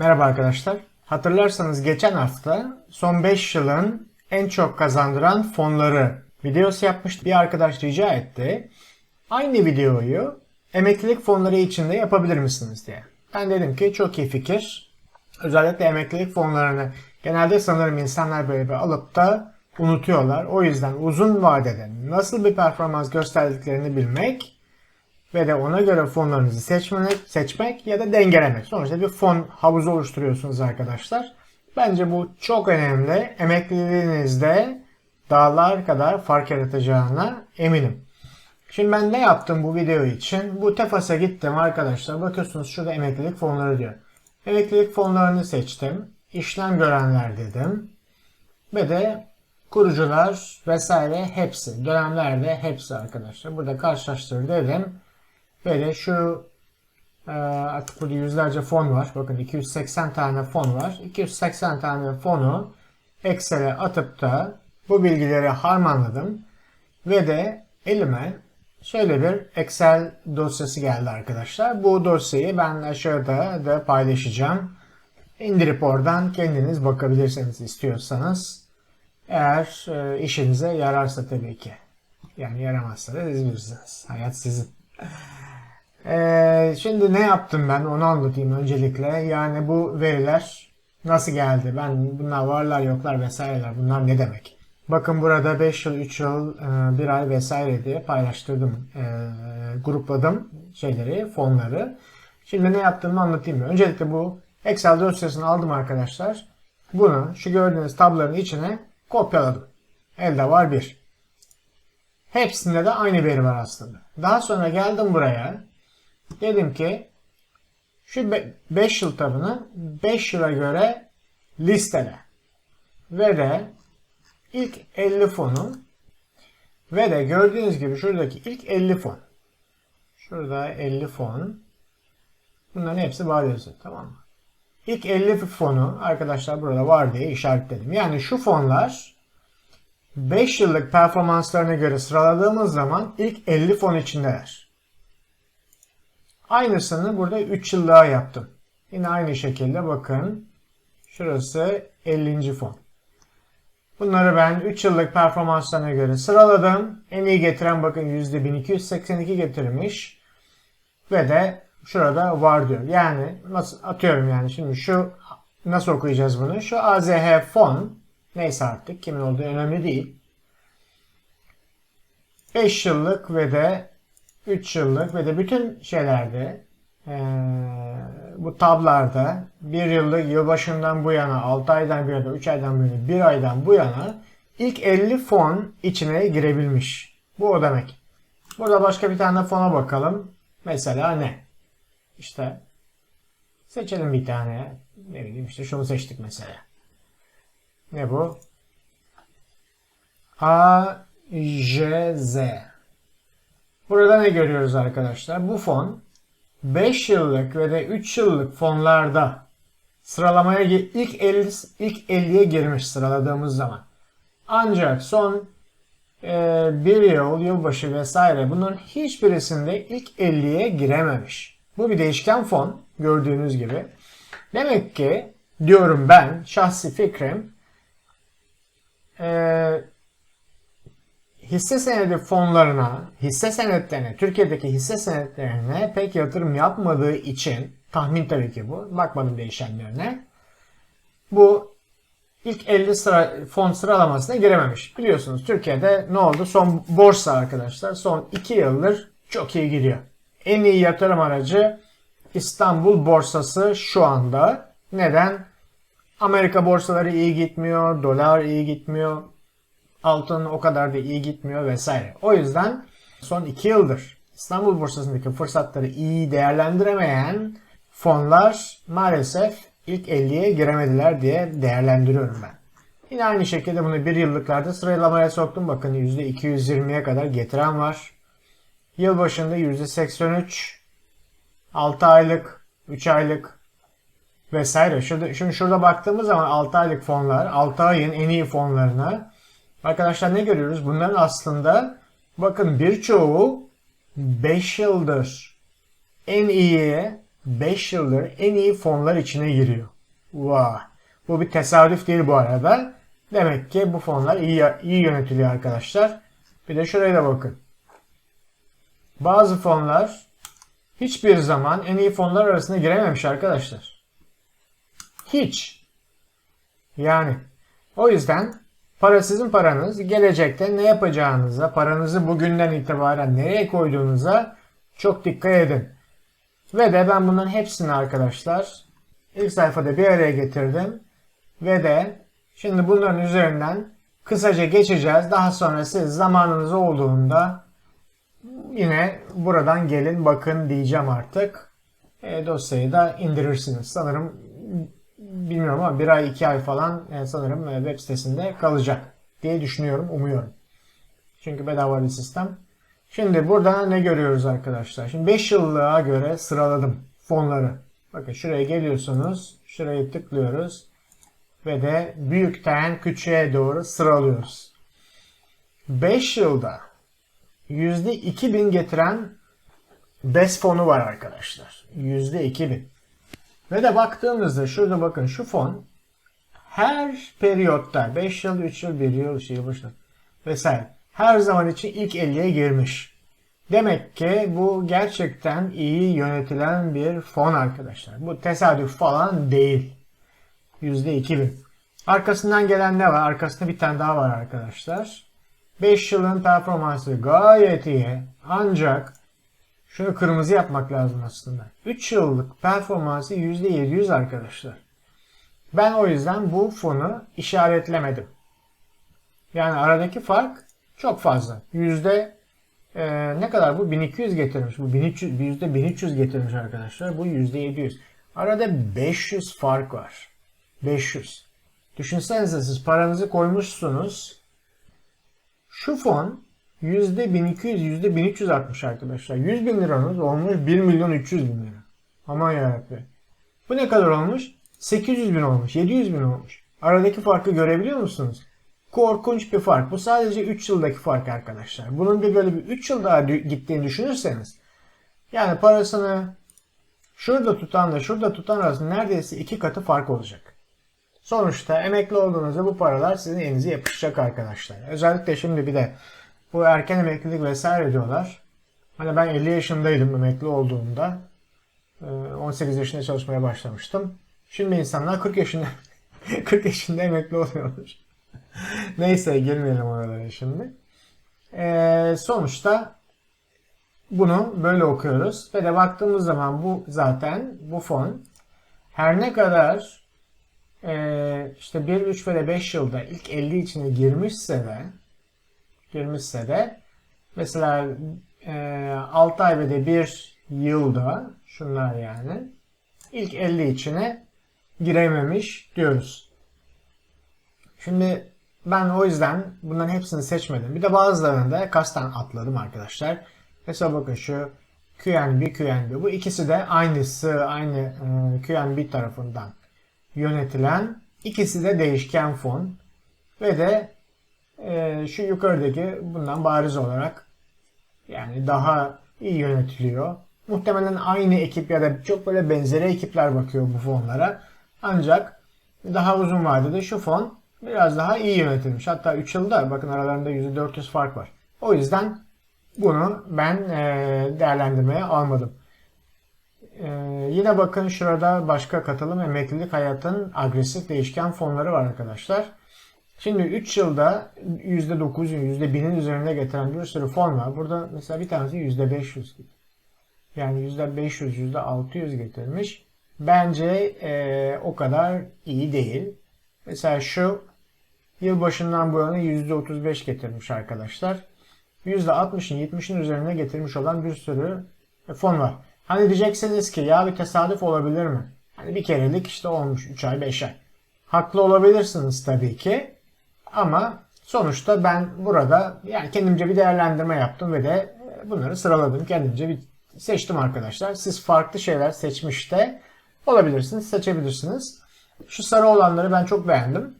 Merhaba arkadaşlar. Hatırlarsanız geçen hafta son 5 yılın en çok kazandıran fonları videosu yapmıştı. Bir arkadaş rica etti. Aynı videoyu emeklilik fonları içinde yapabilir misiniz diye. Ben dedim ki çok iyi fikir. Özellikle emeklilik fonlarını genelde sanırım insanlar böyle bir alıp da unutuyorlar. O yüzden uzun vadede nasıl bir performans gösterdiklerini bilmek ve de ona göre fonlarınızı seçmek, seçmek ya da dengelemek. Sonuçta bir fon havuzu oluşturuyorsunuz arkadaşlar. Bence bu çok önemli. Emekliliğinizde dağlar kadar fark yaratacağına eminim. Şimdi ben ne yaptım bu video için? Bu Tefas'a gittim arkadaşlar. Bakıyorsunuz şurada emeklilik fonları diyor. Emeklilik fonlarını seçtim. İşlem görenler dedim. Ve de kurucular vesaire hepsi. Dönemlerde hepsi arkadaşlar. Burada karşılaştır dedim. Ve de şu e, artık burada yüzlerce fon var. Bakın 280 tane fon var. 280 tane fonu Excel'e atıp da bu bilgileri harmanladım. Ve de elime şöyle bir Excel dosyası geldi arkadaşlar. Bu dosyayı ben aşağıda da paylaşacağım. İndirip oradan kendiniz bakabilirseniz istiyorsanız. Eğer e, işinize yararsa tabii ki. Yani yaramazsa da siz bilirsiniz. Hayat sizin. Ee, şimdi ne yaptım ben onu anlatayım öncelikle. Yani bu veriler nasıl geldi? Ben bunlar varlar yoklar vesaireler bunlar ne demek? Bakın burada 5 yıl, 3 yıl, 1 ay vesaire diye paylaştırdım, e, grupladım şeyleri, fonları. Şimdi ne yaptığımı anlatayım. Öncelikle bu Excel dosyasını aldım arkadaşlar. Bunu şu gördüğünüz tabloların içine kopyaladım. Elde var bir. Hepsinde de aynı veri var aslında. Daha sonra geldim buraya. Dedim ki şu 5 yıl tabını 5 yıla göre listele. Ve de ilk 50 fonu ve de gördüğünüz gibi şuradaki ilk 50 fon. Şurada 50 fon. Bunların hepsi bağlıyorsun tamam mı? İlk 50 fonu arkadaşlar burada var diye işaretledim. Yani şu fonlar 5 yıllık performanslarına göre sıraladığımız zaman ilk 50 fon içindeler. Aynısını burada 3 yıllığa yaptım. Yine aynı şekilde bakın. Şurası 50. fon. Bunları ben 3 yıllık performanslarına göre sıraladım. En iyi getiren bakın %1282 getirmiş. Ve de şurada var diyor. Yani nasıl atıyorum yani şimdi şu nasıl okuyacağız bunu? Şu AZH fon neyse artık kimin olduğu önemli değil. 5 yıllık ve de 3 yıllık ve de bütün şeylerde ee, bu tablarda 1 yıllık yılbaşından bu yana 6 aydan bu yana 3 aydan bu yana 1 aydan bu yana ilk 50 fon içine girebilmiş. Bu o demek. Burada başka bir tane fona bakalım. Mesela ne? İşte seçelim bir tane. Ne bileyim işte şunu seçtik mesela. Ne bu? A, J, Z. Burada ne görüyoruz arkadaşlar? Bu fon 5 yıllık ve de 3 yıllık fonlarda sıralamaya ilk 50 ilk 50'ye girmiş sıraladığımız zaman. Ancak son e, bir yıl, yılbaşı vesaire bunların hiçbirisinde ilk 50'ye girememiş. Bu bir değişken fon gördüğünüz gibi. Demek ki diyorum ben şahsi fikrim e, hisse senedi fonlarına, hisse senetlerine, Türkiye'deki hisse senetlerine pek yatırım yapmadığı için, tahmin tabii ki bu, bakmadım değişenlerine, bu ilk 50 sıra, fon sıralamasına girememiş. Biliyorsunuz Türkiye'de ne oldu? Son borsa arkadaşlar son 2 yıldır çok iyi gidiyor. En iyi yatırım aracı İstanbul borsası şu anda. Neden? Amerika borsaları iyi gitmiyor, dolar iyi gitmiyor, altın o kadar da iyi gitmiyor vesaire. O yüzden son 2 yıldır İstanbul borsasındaki fırsatları iyi değerlendiremeyen fonlar maalesef ilk 50'ye giremediler diye değerlendiriyorum ben. Yine aynı şekilde bunu bir yıllıklarda sıralamaya soktum. Bakın %220'ye kadar getiren var. Yıl başında %83, 6 aylık, 3 aylık vesaire. Şurada, şimdi şurada baktığımız zaman 6 aylık fonlar, 6 ayın en iyi fonlarına Arkadaşlar ne görüyoruz? Bunların aslında bakın birçoğu 5 yıldır en iyi 5 yıldır en iyi fonlar içine giriyor. Vah. Bu bir tesadüf değil bu arada. Demek ki bu fonlar iyi, iyi yönetiliyor arkadaşlar. Bir de şuraya da bakın. Bazı fonlar hiçbir zaman en iyi fonlar arasına girememiş arkadaşlar. Hiç. Yani o yüzden para sizin paranız. Gelecekte ne yapacağınıza, paranızı bugünden itibaren nereye koyduğunuza çok dikkat edin. Ve de ben bunların hepsini arkadaşlar ilk sayfada bir araya getirdim. Ve de şimdi bunların üzerinden kısaca geçeceğiz. Daha sonra siz zamanınız olduğunda yine buradan gelin bakın diyeceğim artık. E, dosyayı da indirirsiniz. Sanırım bilmiyorum ama bir ay iki ay falan e, sanırım e, web sitesinde kalacak diye düşünüyorum, umuyorum. Çünkü bedava bir sistem. Şimdi burada ne görüyoruz arkadaşlar? Şimdi 5 yıllığa göre sıraladım fonları. Bakın şuraya geliyorsunuz. Şurayı tıklıyoruz. Ve de büyükten küçüğe doğru sıralıyoruz. 5 yılda %2000 getiren BES fonu var arkadaşlar. %2000. Ve de baktığımızda şurada bakın şu fon her periyotta 5 yıl, 3 yıl, 1 yıl, şey yılbaşı vesaire her zaman için ilk 50'ye girmiş. Demek ki bu gerçekten iyi yönetilen bir fon arkadaşlar. Bu tesadüf falan değil. %2000. Arkasından gelen ne var? Arkasında bir tane daha var arkadaşlar. 5 yılın performansı gayet iyi. Ancak şunu kırmızı yapmak lazım aslında. 3 yıllık performansı %700 arkadaşlar. Ben o yüzden bu fonu işaretlemedim. Yani aradaki fark çok fazla. Yüzde e, ne kadar bu? 1200 getirmiş. Bu 1300, yüzde 1300 getirmiş arkadaşlar. Bu yüzde 700. Arada 500 fark var. 500. Düşünsenize siz paranızı koymuşsunuz. Şu fon 1200, yüzde 1300 artmış arkadaşlar. 100 bin liranız olmuş 1 milyon 300 bin lira. Aman yarabbim. Bu ne kadar olmuş? 800 bin olmuş, 700 bin olmuş. Aradaki farkı görebiliyor musunuz? Korkunç bir fark. Bu sadece 3 yıldaki fark arkadaşlar. Bunun bir böyle bir 3 yıl daha gittiğini düşünürseniz yani parasını şurada tutanla şurada tutan arasında neredeyse iki katı fark olacak. Sonuçta emekli olduğunuzda bu paralar sizin elinize yapışacak arkadaşlar. Özellikle şimdi bir de bu erken emeklilik vesaire diyorlar. Hani ben 50 yaşındaydım emekli olduğumda. 18 yaşında çalışmaya başlamıştım. Şimdi insanlar 40 yaşında 40 yaşında emekli oluyorlar. Neyse girmeyelim oralara şimdi. Ee, sonuçta bunu böyle okuyoruz ve de baktığımız zaman bu zaten bu fon her ne kadar e, işte 1, 3 ve de 5 yılda ilk 50 içine girmişse de girmişse de mesela e, 6 ay ve de 1 yılda şunlar yani ilk 50 içine girememiş diyoruz. Şimdi ben o yüzden bunların hepsini seçmedim. Bir de bazılarını da kasten atladım arkadaşlar. Mesela bakın şu QNB, QNB. Bu ikisi de aynısı, aynı e, QNB tarafından yönetilen ikisi de değişken fon. Ve de e, şu yukarıdaki bundan bariz olarak yani daha iyi yönetiliyor. Muhtemelen aynı ekip ya da çok böyle benzeri ekipler bakıyor bu fonlara. Ancak daha uzun vadede şu fon biraz daha iyi yönetilmiş. Hatta 3 yılda bakın aralarında %400 fark var. O yüzden bunu ben e, değerlendirmeye almadım. E, yine bakın şurada başka katılım emeklilik hayatın agresif değişken fonları var arkadaşlar. Şimdi 3 yılda %9'un %1000'in üzerinde getiren bir sürü fon var. Burada mesela bir tanesi %500 gibi. Yani %500, %600 getirmiş. Bence e, o kadar iyi değil. Mesela şu yılbaşından bu yana %35 getirmiş arkadaşlar. %60'ın 70'in üzerine getirmiş olan bir sürü fon var. Hani diyeceksiniz ki ya bir tesadüf olabilir mi? Hani bir kerelik işte olmuş 3 ay 5 ay. Haklı olabilirsiniz tabii ki. Ama sonuçta ben burada yani kendimce bir değerlendirme yaptım ve de bunları sıraladım. Kendimce bir seçtim arkadaşlar. Siz farklı şeyler seçmiş de olabilirsiniz, seçebilirsiniz. Şu sarı olanları ben çok beğendim.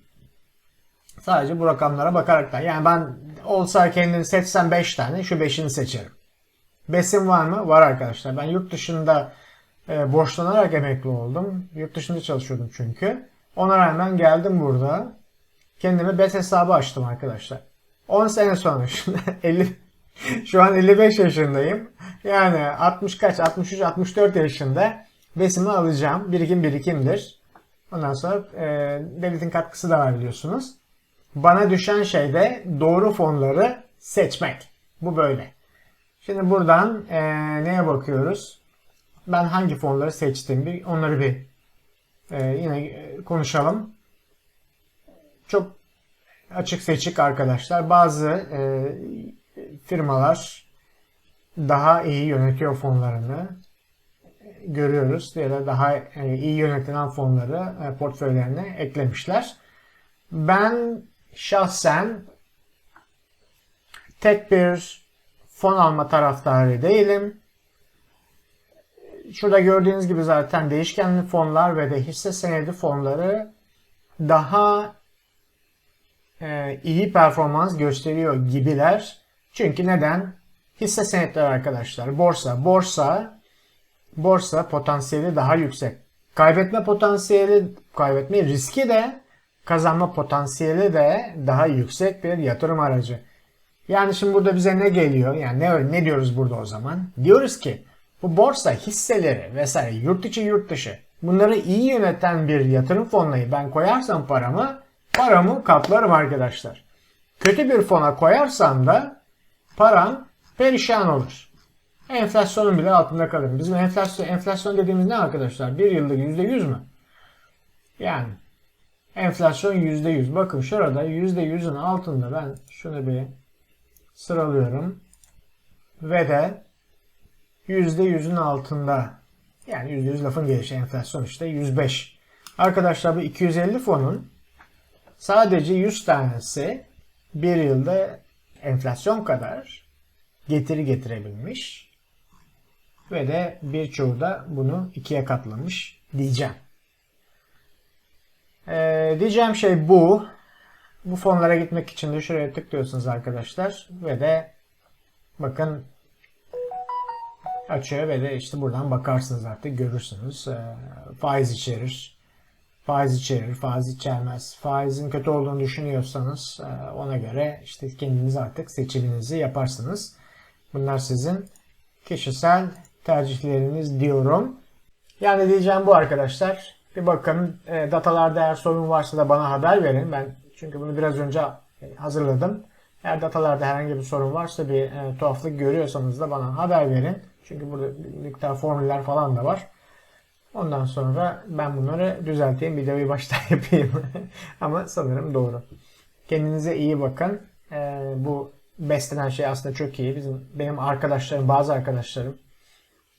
Sadece bu rakamlara bakarak da. Yani ben olsa kendini seçsem 5 tane şu 5'ini seçerim. Besim var mı? Var arkadaşlar. Ben yurt dışında e, borçlanarak emekli oldum. Yurt dışında çalışıyordum çünkü. Ona rağmen geldim burada. Kendime BES hesabı açtım arkadaşlar. 10 sene sonra şimdi 50 şu an 55 yaşındayım. Yani 60 kaç 63 64 yaşında besimi alacağım. Birikim birikimdir. Ondan sonra e, devletin katkısı da var biliyorsunuz. Bana düşen şey de doğru fonları seçmek. Bu böyle. Şimdi buradan e, neye bakıyoruz? Ben hangi fonları seçtim? Bir, onları bir e, yine e, konuşalım. Çok açık seçik arkadaşlar. Bazı e, firmalar daha iyi yönetiyor fonlarını görüyoruz ya da daha e, iyi yönetilen fonları e, portföylerine eklemişler. Ben şahsen tek bir fon alma taraftarı değilim. Şurada gördüğünüz gibi zaten değişkenli fonlar ve de hisse senedi fonları daha e, iyi performans gösteriyor gibiler. Çünkü neden? Hisse senetleri arkadaşlar. Borsa. Borsa borsa potansiyeli daha yüksek. Kaybetme potansiyeli, kaybetme riski de kazanma potansiyeli de daha yüksek bir yatırım aracı. Yani şimdi burada bize ne geliyor? Yani ne, ne diyoruz burada o zaman? Diyoruz ki bu borsa hisseleri vesaire yurt içi yurt dışı bunları iyi yöneten bir yatırım fonlayı ben koyarsam paramı paramı kaplarım arkadaşlar. Kötü bir fona koyarsam da param perişan olur. Enflasyonun bile altında kalır. Bizim enflasyon, enflasyon dediğimiz ne arkadaşlar? Bir yıllık yüzde yüz mü? Yani enflasyon yüzde yüz. Bakın şurada yüzde yüzün altında ben şunu bir sıralıyorum. Ve de yüzde yüzün altında yani yüzde yüz lafın gelişi enflasyon işte 105. Arkadaşlar bu 250 fonun sadece 100 tanesi bir yılda enflasyon kadar getiri getirebilmiş ve de birçoğu da bunu ikiye katlamış diyeceğim. Ee, diyeceğim şey bu. Bu fonlara gitmek için de şuraya tıklıyorsunuz arkadaşlar ve de bakın açıyor ve de işte buradan bakarsınız artık görürsünüz. Ee, faiz içerir. Faiz içerir, faiz içermez. Faizin kötü olduğunu düşünüyorsanız e, ona göre işte kendiniz artık seçiminizi yaparsınız. Bunlar sizin kişisel tercihleriniz diyorum. Yani diyeceğim bu arkadaşlar. Bir bakın e, datalarda eğer sorun varsa da bana haber verin. Ben çünkü bunu biraz önce e, hazırladım. Eğer datalarda herhangi bir sorun varsa bir tuhaflık görüyorsanız da bana haber verin. Çünkü burada bir miktar formüller falan da var. Ondan sonra ben bunları düzelteyim. Videoyu baştan yapayım. Ama sanırım doğru. Kendinize iyi bakın. E, bu beslenen şey aslında çok iyi. Bizim benim arkadaşlarım, bazı arkadaşlarım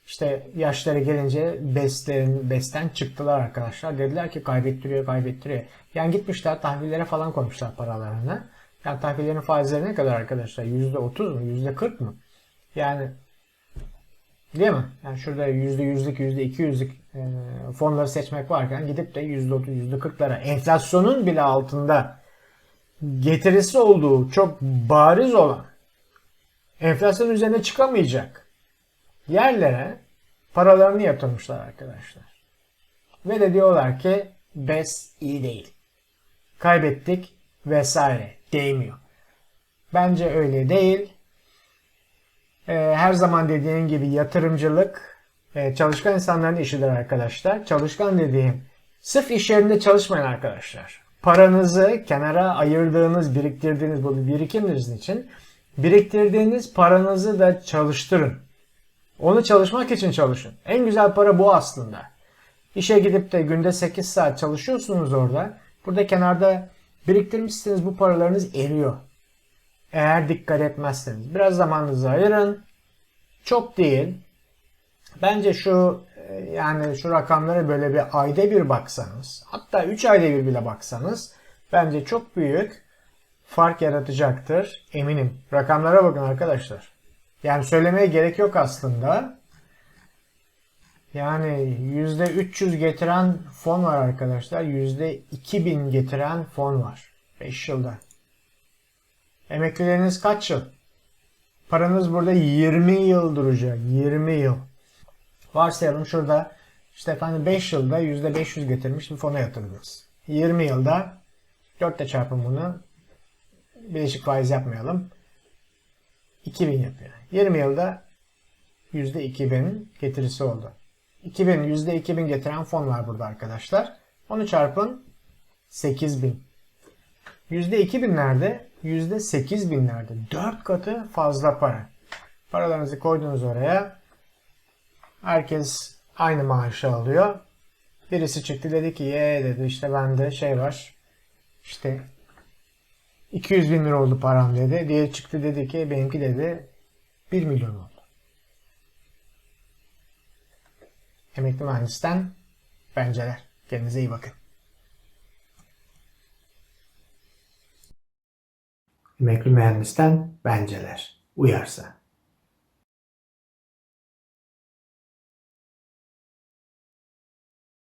işte yaşları gelince beslerin, besten çıktılar arkadaşlar. Dediler ki kaybettiriyor, kaybettiriyor. Yani gitmişler tahvillere falan koymuşlar paralarını. Yani tahvillerin faizleri ne kadar arkadaşlar? %30 mu? %40 mı? Yani değil mi? Yani şurada %100'lük, %200'lük e, fonları seçmek varken gidip de %30, %40'lara enflasyonun bile altında getirisi olduğu çok bariz olan enflasyon üzerine çıkamayacak yerlere paralarını yatırmışlar arkadaşlar. Ve de diyorlar ki BES iyi değil. Kaybettik vesaire değmiyor. Bence öyle değil. Ee, her zaman dediğim gibi yatırımcılık e, çalışkan insanların işidir arkadaşlar. Çalışkan dediğim sırf iş yerinde çalışmayın arkadaşlar. Paranızı kenara ayırdığınız, biriktirdiğiniz bu bir birikiminiz için biriktirdiğiniz paranızı da çalıştırın. Onu çalışmak için çalışın. En güzel para bu aslında. İşe gidip de günde 8 saat çalışıyorsunuz orada. Burada kenarda biriktirmişsiniz bu paralarınız eriyor. Eğer dikkat etmezseniz. Biraz zamanınızı ayırın. Çok değil. Bence şu e, yani şu rakamlara böyle bir ayda bir baksanız hatta 3 ayda bir bile baksanız bence çok büyük fark yaratacaktır. Eminim. Rakamlara bakın arkadaşlar. Yani söylemeye gerek yok aslında. Yani %300 getiren fon var arkadaşlar. %2000 getiren fon var. 5 yılda. Emeklileriniz kaç yıl? Paranız burada 20 yıl duracak. 20 yıl. Varsayalım şurada İşte efendim 5 yılda %500 getirmiş bir fona yatırdınız. 20 yılda 4 ile çarpın bunu. Bileşik faiz yapmayalım. 2000 yapıyor. 20 yılda %2000 getirisi oldu. 2000, %2000 getiren fon var burada arkadaşlar. Onu çarpın 8000. %2000 nerede? %8000 nerede? 4 katı fazla para. Paralarınızı koydunuz oraya. Herkes aynı maaşı alıyor. Birisi çıktı dedi ki ye dedi işte bende şey var. İşte 200 bin lira oldu param dedi. Diğeri çıktı dedi ki benimki dedi 1 milyon oldu. Emekli mühendisten benceler. Kendinize iyi bakın. Emekli mühendisten benceler. Uyarsa.